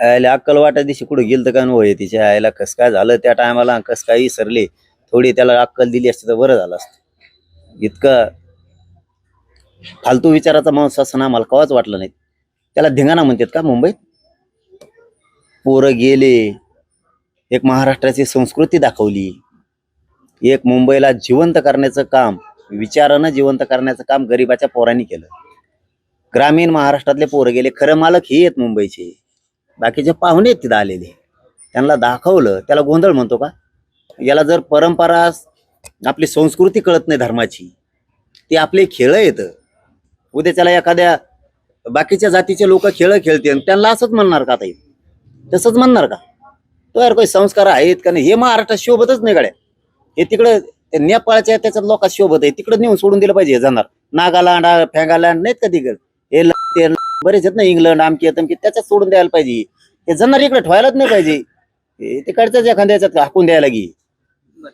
आयला अक्कल वाटा दिवशी कुठं गेलं तर काय होय तिच्या आईला कस काय झालं त्या टायमाला कस काय विसरले. थोडी त्याला अक्कल दिली असती तर बरं झालं असतं. इतकं फालतू विचाराचा माणूस असं आम्हाला कवाच वाटलं नाही. त्याला धिंगाणा म्हणतात का मुंबईत? पोरं गेले एक महाराष्ट्राची संस्कृती दाखवली. एक मुंबईला जिवंत करण्याचं काम विचारानं जिवंत करण्याचं काम गरिबाच्या पोरांनी केलं. ग्रामीण महाराष्ट्रातले पोरं गेले खरं मालक हे आहेत मुंबईचे. बाकीचे पाहुणे आहेत तिथं आलेले. त्यांना दाखवलं त्याला गोंधळ म्हणतो का? याला जर परंपरा आपली संस्कृती कळत नाही धर्माची ती आपले खेळ येतं उद्या त्याला एखाद्या बाकीच्या जातीचे लोक खेळ खेळते त्यांना असंच म्हणणार का ताई? तसंच म्हणणार का? तो यार काही संस्कार आहेत का नाही? हे महाराष्ट्रात शोभतच नाही गड्या. हे तिकडं नेपाळच्या त्याच्यात लोकात शोभत आहे. तिकडं नेऊन सोडून दिलं पाहिजे जाणार. नागालँड फेंगालँड नाहीत का तिकडे? हे ल- बरेच आहेत ना इंग्लंड आमकी तमकी त्याच्यात सोडून द्यायला पाहिजे. हे जाणार इकडे ठेवायलाच नाही पाहिजे. ते कडच्याच एखाद्या याच्यात हाकून द्यायला गी